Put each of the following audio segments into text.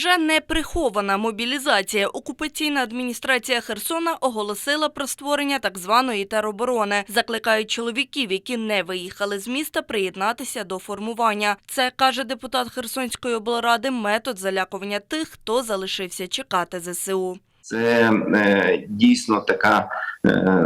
вже не прихована мобілізація. Окупаційна адміністрація Херсона оголосила про створення так званої тероборони. Закликають чоловіків, які не виїхали з міста, приєднатися до формування. Це каже депутат Херсонської облради. Метод залякування тих, хто залишився чекати ЗСУ. Це е, дійсно така,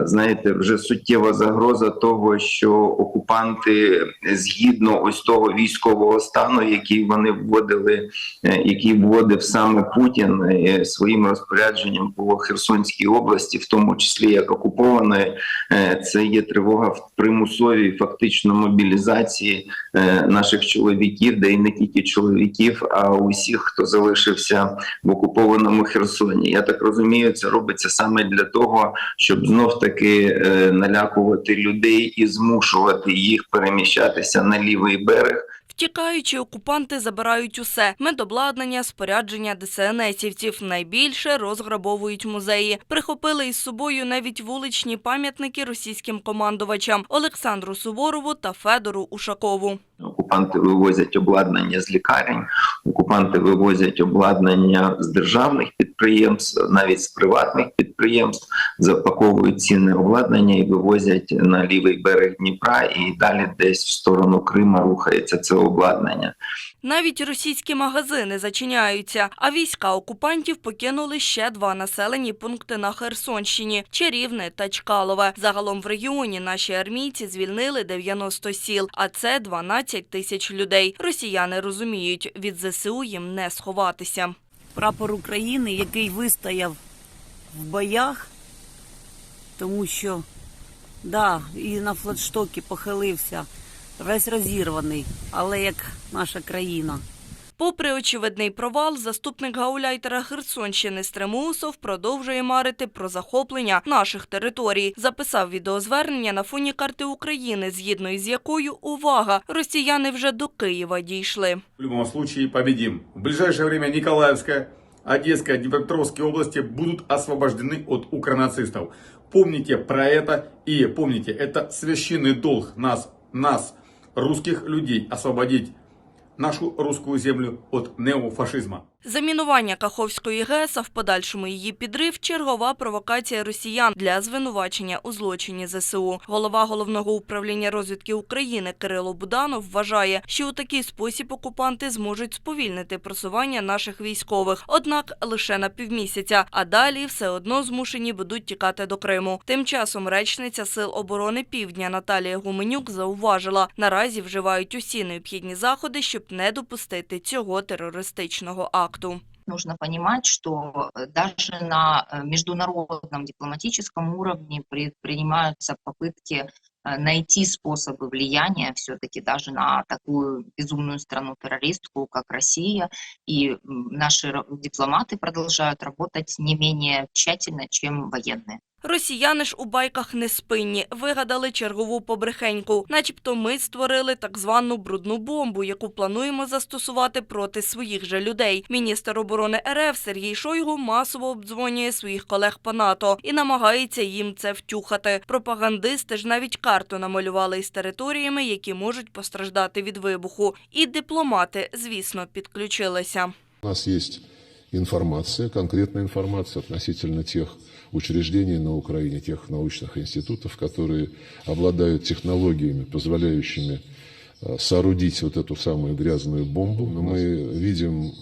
знаєте, вже суттєва загроза того, що окупанти згідно ось того військового стану, який вони вводили, е, який вводив саме Путін е, своїм розпорядженням по Херсонській області, в тому числі як окупованої, е, це є тривога в примусовій фактично мобілізації е, наших чоловіків, де і не тільки чоловіків, а усіх, хто залишився в окупованому Херсоні. Я так розумію, це робиться саме для того, щоб знов таки е, налякувати людей і змушувати їх переміщатися на лівий берег. Втікаючи, окупанти забирають усе – медобладнання, спорядження ДСНСівців. Найбільше розграбовують музеї. Прихопили із собою навіть вуличні пам'ятники російським командувачам Олександру Суворову та Федору Ушакову. Окупанти вивозять обладнання з лікарень, окупанти вивозять обладнання з державних підприємств, навіть з приватних підприємств, запаковують цінне обладнання і вивозять на лівий берег Дніпра, і далі десь в сторону Крима рухається це обладнання. Навіть російські магазини зачиняються, а війська окупантів покинули ще два населені пункти на Херсонщині – Чарівне та Чкалове. Загалом в регіоні наші армійці звільнили 90 сіл, а це 12 тисяч людей. Росіяни розуміють, від ЗСУ їм не сховатися. прапор України, який вистояв в боях, тому що, да, і на флагштокі похилився, весь розірваний, але як наша країна. Попри очевидний провал, заступник гауляйтера Херсонщини Стремусов продовжує марити про захоплення наших територій. Записав відеозвернення на фоні карти України, згідно із якою, увага, росіяни вже до Києва дійшли. В любом случае победим. В ближайшее время Николаевская, Одесская, Днепропетровские области будут освобождены от укронацистов. Помните про это и помните, это священный долг нас, нас, русских людей, освободить нашу русскую землю от неофашизма. Замінування Каховської ГЕС, а в подальшому її підрив – чергова провокація росіян для звинувачення у злочині ЗСУ. Голова Головного управління розвідки України Кирило Буданов вважає, що у такий спосіб окупанти зможуть сповільнити просування наших військових. Однак лише на півмісяця, а далі все одно змушені будуть тікати до Криму. Тим часом речниця Сил оборони Півдня Наталія Гуменюк зауважила, наразі вживають усі необхідні заходи, щоб не допустити цього терористичного акту. нужно понимать, что э, даже на э, международном дипломатическом уровне предпринимаются попытки э, найти способы влияния все-таки даже на такую безумную страну-террористку, как Россия. И м, наши ра- дипломаты продолжают работать не менее тщательно, чем военные. Росіяни ж у байках не спинні, вигадали чергову побрехеньку. Начебто ми створили так звану брудну бомбу, яку плануємо застосувати проти своїх же людей. Міністр оборони РФ Сергій Шойгу масово обдзвонює своїх колег по НАТО і намагається їм це втюхати. Пропагандисти ж навіть карту намалювали із територіями, які можуть постраждати від вибуху. І дипломати, звісно, підключилися. У нас есть информация, конкретная информация относительно тех учреждений на Украине, тех научных институтов, которые обладают технологиями, позволяющими э, соорудить вот эту самую грязную бомбу. Но мы видим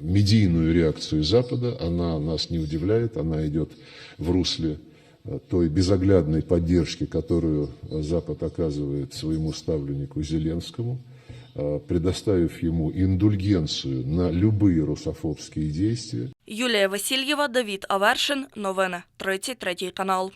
медийную реакцию Запада, она нас не удивляет, она идет в русле э, той безоглядной поддержки, которую Запад оказывает своему ставленнику Зеленскому, предоставив ему индульгенцию на любые русофобские действия. Юлія Васильєва, Давід Авершин. Новини 33 канал.